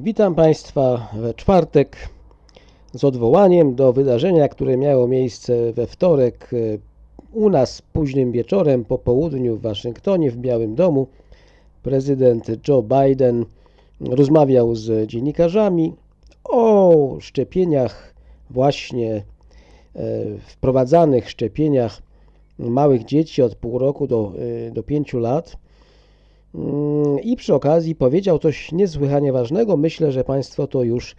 Witam Państwa we czwartek z odwołaniem do wydarzenia, które miało miejsce we wtorek e, u nas późnym wieczorem po południu w Waszyngtonie w Białym Domu. Prezydent Joe Biden rozmawiał z dziennikarzami o szczepieniach, właśnie e, wprowadzanych szczepieniach małych dzieci od pół roku do, e, do 5 lat. Mm, I przy okazji powiedział coś niesłychanie ważnego. Myślę, że Państwo to już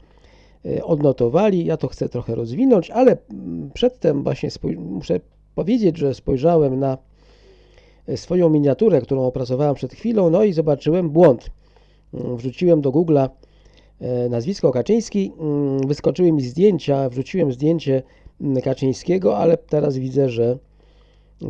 e, odnotowali. Ja to chcę trochę rozwinąć, ale mm, przedtem właśnie muszę powiedzieć, że spojrzałem na e, swoją miniaturę, którą opracowałem przed chwilą, no i zobaczyłem błąd. Mm, Wrzuciłem do Google'a e, nazwisko Kaczyński, wyskoczyły mi zdjęcia, wrzuciłem zdjęcie Kaczyńskiego, ale teraz widzę, że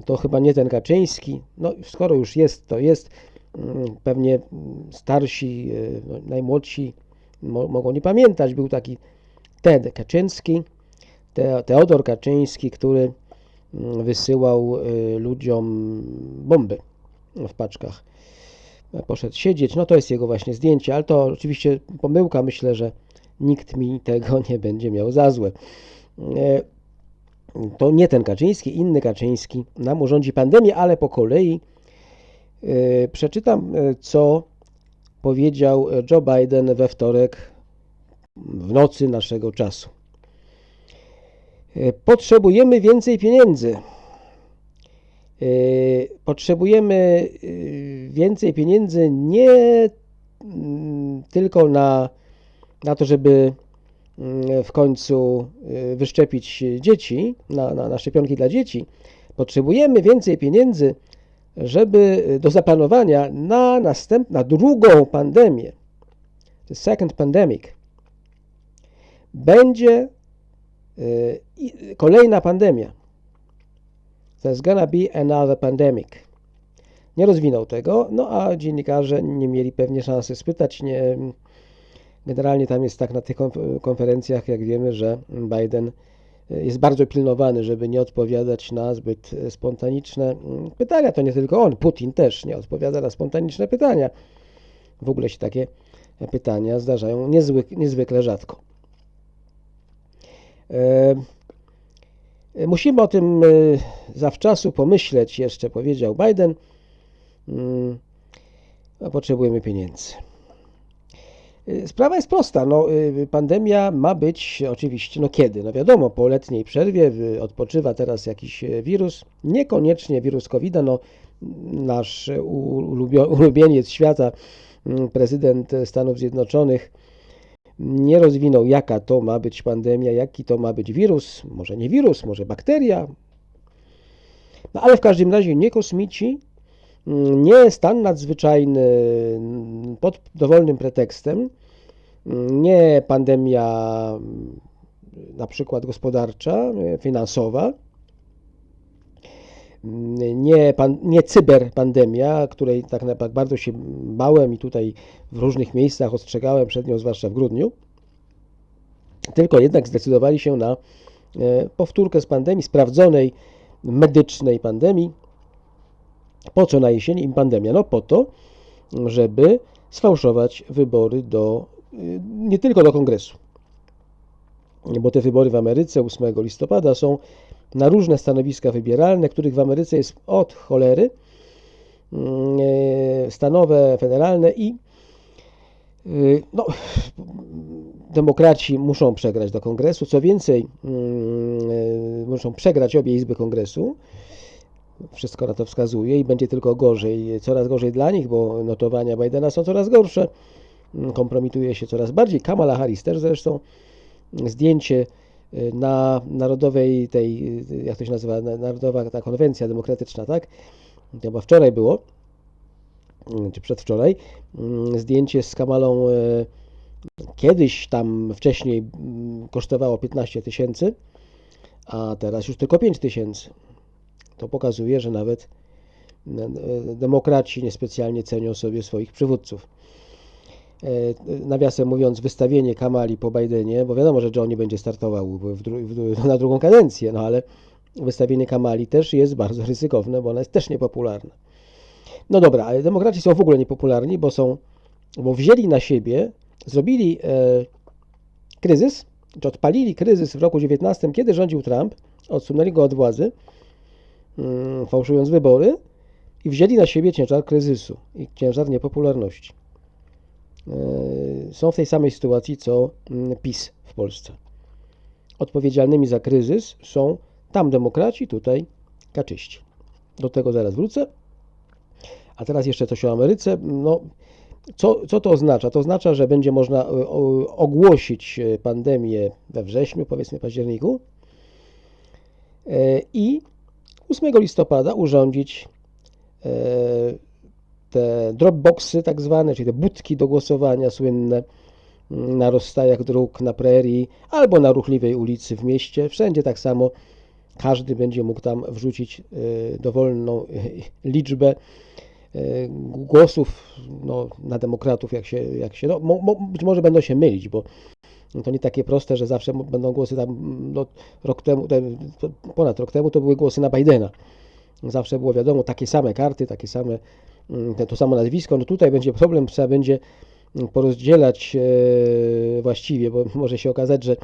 to chyba nie ten Kaczyński. No, skoro już jest, to jest. Mm, Pewnie mm, starsi, e, no, najmłodsi mo mogą nie pamiętać. Był taki Ted Kaczyński, Te Teodor Kaczyński, który mm, wysyłał e, ludziom bomby w paczkach. Poszedł siedzieć. No to jest jego właśnie zdjęcie, ale to oczywiście pomyłka. Myślę, że nikt mi tego nie będzie miał za złe. E, to nie ten Kaczyński, inny Kaczyński nam urządzi pandemię, ale po kolei e, przeczytam, e, co powiedział Joe Biden we wtorek w nocy naszego czasu. E, Potrzebujemy więcej pieniędzy. E, Potrzebujemy e, więcej pieniędzy nie mm, tylko na, na to, żeby mm, w końcu wyszczepić dzieci, na, na, na szczepionki dla dzieci, potrzebujemy więcej pieniędzy, żeby y, do zaplanowania na następną, na drugą pandemię, the second pandemic, będzie y, kolejna pandemia. There's gonna be another pandemic. Nie rozwinął tego, no a dziennikarze nie mieli pewnie szansy spytać, nie, Generalnie tam jest tak na tych konf- konferencjach, jak wiemy, że Biden jest bardzo pilnowany, żeby nie odpowiadać na zbyt e, spontaniczne mm, pytania. To nie tylko on, Putin też nie odpowiada na spontaniczne pytania. W ogóle się takie pytania zdarzają niezwyk, niezwykle rzadko. E, e, Musimy o tym zawczasu pomyśleć, jeszcze powiedział Biden. Mm, Potrzebujemy pieniędzy. Y, Sprawa jest prosta. No, y, pandemia ma być oczywiście, no kiedy? No wiadomo, po letniej przerwie odpoczywa teraz jakiś y, wirus, niekoniecznie wirus covid no nasz ulubio- ulubieniec świata, mm, prezydent Stanów Zjednoczonych nie rozwinął, jaka to ma być pandemia, jaki to ma być wirus, może nie wirus, może bakteria, no ale w każdym razie nie kosmici, nie stan nadzwyczajny pod dowolnym pretekstem, nie pandemia mm, na przykład gospodarcza, finansowa, mm, nie, pan, nie cyberpandemia, której tak naprawdę bardzo się bałem i tutaj w różnych miejscach ostrzegałem przed nią, zwłaszcza w grudniu, tylko jednak zdecydowali się na e, powtórkę z pandemii, sprawdzonej medycznej pandemii. Po co na jesieni im pandemia? No po to, żeby sfałszować wybory do, y, nie tylko do kongresu, bo te wybory w Ameryce 8 listopada są na różne stanowiska wybieralne, których w Ameryce jest od cholery, mm, e, stanowe, federalne i y, no, demokraci muszą przegrać do kongresu. Co więcej, mm, muszą przegrać obie izby kongresu. Wszystko na to wskazuje i będzie tylko gorzej, coraz gorzej dla nich, bo notowania Bidena są coraz gorsze. Mm, Kompromituje się coraz bardziej. Kamala Harris też zresztą. Zdjęcie y, na narodowej tej, y, jak to się nazywa, na- narodowa ta konwencja demokratyczna, tak? Chyba wczoraj było, mm, czy przedwczoraj. Mm, Zdjęcie z Kamalą y, kiedyś tam wcześniej kosztowało 15 tysięcy, a teraz już tylko 5 tysięcy. To pokazuje, że nawet e, demokraci niespecjalnie cenią sobie swoich przywódców. E, Nawiasem mówiąc, wystawienie Kamali po Bidenie, bo wiadomo, że Joe nie będzie startował na drugą kadencję, no ale wystawienie Kamali też jest bardzo ryzykowne, bo ona jest też niepopularna. No dobra, ale demokraci są w ogóle niepopularni, bo są, bo wzięli na siebie zrobili e, kryzys, czy odpalili kryzys w roku 19, kiedy rządził Trump, odsunęli go od władzy, fałszując wybory i wzięli na siebie ciężar kryzysu i ciężar niepopularności. E, Są w tej samej sytuacji co mm, PiS w Polsce. Odpowiedzialnymi za kryzys są tam demokraci, tutaj kaczyści. Do tego zaraz wrócę. A teraz jeszcze coś o Ameryce. No, co, co to oznacza? To oznacza, że będzie można ogłosić pandemię we wrześniu, powiedzmy październiku i 8 listopada urządzić e, te dropboxy tak zwane, czyli te budki do głosowania słynne mm, na rozstajach dróg, na prerii albo na ruchliwej ulicy w mieście. Wszędzie tak samo każdy będzie mógł tam wrzucić e, dowolną e, liczbę głosów no, na demokratów, jak się, jak się no, mo, mo, być może będą się mylić, bo to nie takie proste, że zawsze będą głosy tam, no, rok temu, ponad rok temu to były głosy na Bidena. Zawsze było wiadomo, takie same karty, takie same, mm, to samo nazwisko. No tutaj będzie problem, trzeba będzie porozdzielać e, właściwie, bo może się okazać, że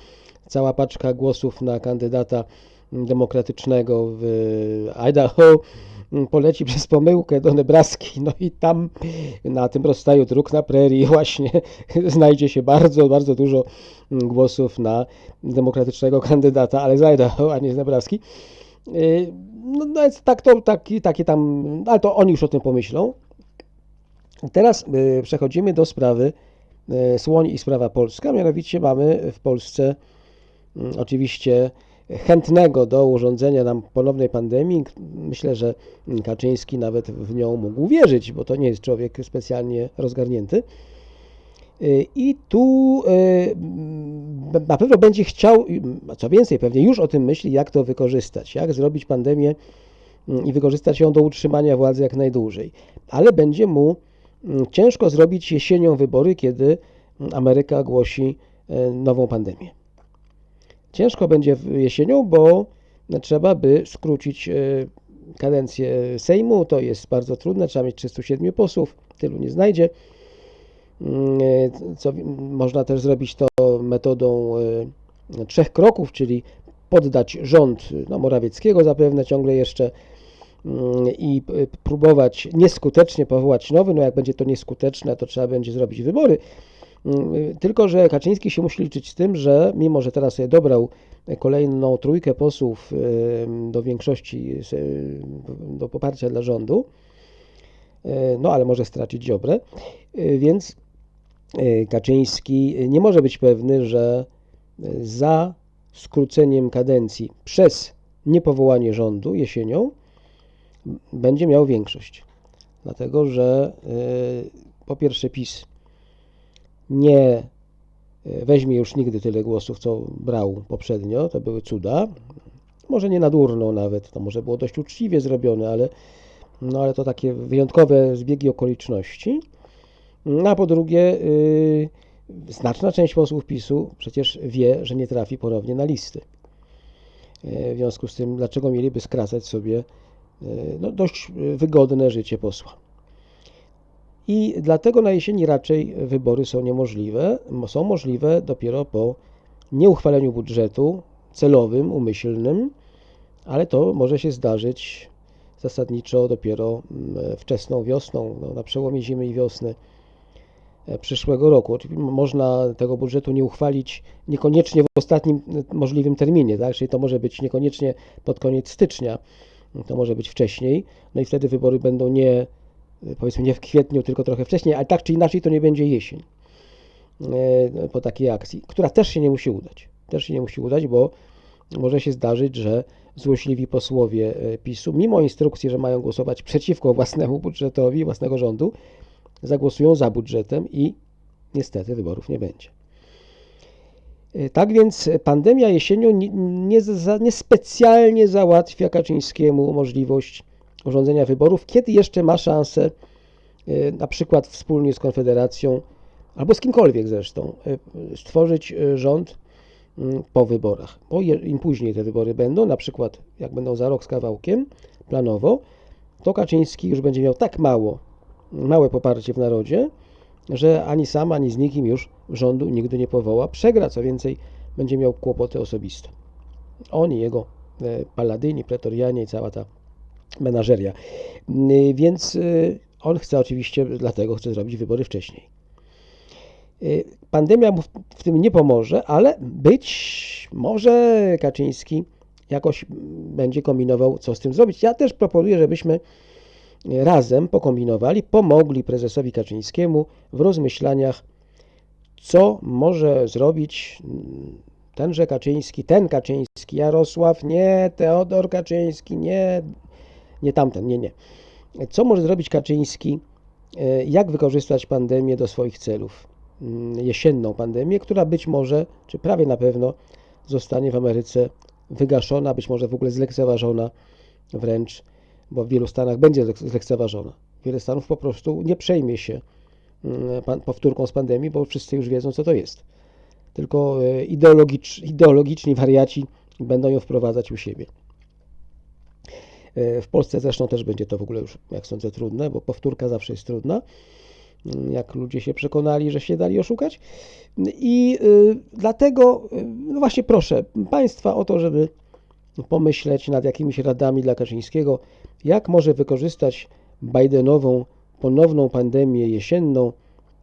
cała paczka głosów na kandydata demokratycznego w Idaho poleci przez pomyłkę do Nebraski, no i tam na tym rozstaju dróg na prerii właśnie znajdzie się bardzo, bardzo dużo mm, głosów na demokratycznego kandydata, ale z Idaho, a nie z Nebraski. Yy, No, no więc tak to, taki, takie tam, ale to oni już o tym pomyślą. Teraz y, przechodzimy do sprawy y, Słoń i sprawa polska. Mianowicie mamy w Polsce mm, oczywiście chętnego do urządzenia nam ponownej pandemii. Myślę, że Kaczyński nawet w nią mógł wierzyć, bo to nie jest człowiek specjalnie rozgarnięty. I tu m, na pewno będzie chciał, co więcej, pewnie już o tym myśli, jak to wykorzystać, jak zrobić pandemię mm, i wykorzystać ją do utrzymania władzy jak najdłużej. Ale będzie mu mm, ciężko zrobić jesienią wybory, kiedy Ameryka głosi e, nową pandemię. Ciężko będzie jesienią, bo trzeba by skrócić e, kadencję Sejmu. To jest bardzo trudne, trzeba mieć 307 posłów, tylu nie znajdzie. Mm, e, Co, można też zrobić to metodą e, trzech kroków, czyli poddać rząd no, Morawieckiego zapewne ciągle jeszcze mm, i próbować nieskutecznie powołać nowy. No jak będzie to nieskuteczne, to trzeba będzie zrobić wybory. Mm, y, Tylko, że Kaczyński się musi liczyć z tym, że mimo, że teraz sobie dobrał kolejną trójkę posłów y, do większości, y, do poparcia dla rządu, no ale może stracić Ziobrę, więc Kaczyński nie może być pewny, że za skróceniem kadencji przez niepowołanie rządu jesienią będzie miał większość. Dlatego, że po pierwsze PiS nie y, weźmie już nigdy tyle głosów, co brał poprzednio. To były cuda. Może nie nadurną nawet, to może było dość uczciwie zrobione, ale, no, ale to takie wyjątkowe zbiegi okoliczności. No, a po drugie, y, znaczna część posłów PiSu przecież wie, że nie trafi ponownie na listy. Y, W związku z tym, dlaczego mieliby skracać sobie y, no, dość wygodne życie posła? I dlatego na jesieni raczej wybory są niemożliwe. Mo- Są możliwe dopiero po nieuchwaleniu budżetu celowym, umyślnym, ale to może się zdarzyć zasadniczo dopiero wczesną wiosną, no, na przełomie zimy i wiosny e, przyszłego roku. Można tego budżetu nie uchwalić niekoniecznie w ostatnim możliwym terminie, tak? czyli to może być niekoniecznie pod koniec stycznia, to może być wcześniej, no i wtedy wybory będą nie, powiedzmy nie w kwietniu, tylko trochę wcześniej, ale tak czy inaczej to nie będzie jesień e, po takiej akcji, która też się nie musi udać. Też się nie musi udać, bo może się zdarzyć, że złośliwi posłowie e, PiSu, mimo instrukcji, że mają głosować przeciwko własnemu budżetowi, własnego rządu, zagłosują za budżetem i niestety wyborów nie będzie. Tak więc pandemia jesienią nie, nie, nie załatwia Kaczyńskiemu możliwość urządzenia wyborów, kiedy jeszcze ma szansę e, na przykład wspólnie z Konfederacją albo z kimkolwiek zresztą e, stworzyć e, rząd mm, po wyborach. Bo im później te wybory będą, na przykład jak będą za rok z kawałkiem, planowo, to Kaczyński już będzie miał tak mało, małe poparcie w narodzie, że ani sam, ani z nikim już rządu nigdy nie powoła. Przegra, co więcej, będzie miał kłopoty osobiste. On i jego paladyni, pretorianie i cała ta menażeria. Y, Więc y, on chce oczywiście, dlatego chce zrobić wybory wcześniej. Y, Pandemia mu w- tym nie pomoże, ale być może Kaczyński jakoś będzie kombinował, co z tym zrobić. Ja też proponuję, żebyśmy razem pokombinowali, pomogli prezesowi Kaczyńskiemu w rozmyślaniach, co może zrobić tenże Kaczyński, ten Kaczyński, Jarosław, nie Teodor Kaczyński, nie, nie tamten, nie, nie. Co może zrobić Kaczyński, e, jak wykorzystać pandemię do swoich celów? Mm, Jesienną pandemię, która być może, czy prawie na pewno zostanie w Ameryce wygaszona, być może w ogóle zlekceważona wręcz, bo w wielu stanach będzie zlek- zlekceważona. Wiele stanów po prostu nie przejmie się mm, powtórką z pandemii, bo wszyscy już wiedzą, co to jest. Tylko e, ideologicz, ideologiczni wariaci będą ją wprowadzać u siebie. E, W Polsce zresztą też będzie to w ogóle już, jak sądzę, trudne, bo powtórka zawsze jest trudna. Mm, Jak ludzie się przekonali, że się dali oszukać. I y, dlatego, y, no właśnie proszę Państwa o to, żeby pomyśleć nad jakimiś radami dla Kaczyńskiego, jak może wykorzystać Bidenową ponowną pandemię jesienną,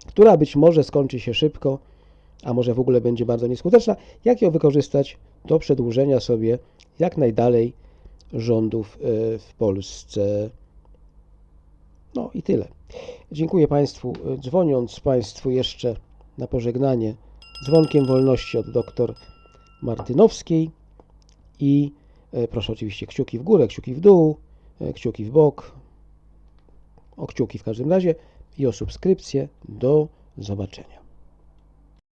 która być może skończy się szybko, a może w ogóle będzie bardzo nieskuteczna, jak ją wykorzystać do przedłużenia sobie jak najdalej rządów y, w Polsce. No i tyle. Dziękuję Państwu. Dzwoniąc Państwu jeszcze na pożegnanie dzwonkiem wolności od dr Martynowskiej i e, proszę oczywiście kciuki w górę, kciuki w dół, e, kciuki w bok, o kciuki w każdym razie i o subskrypcję. Do zobaczenia.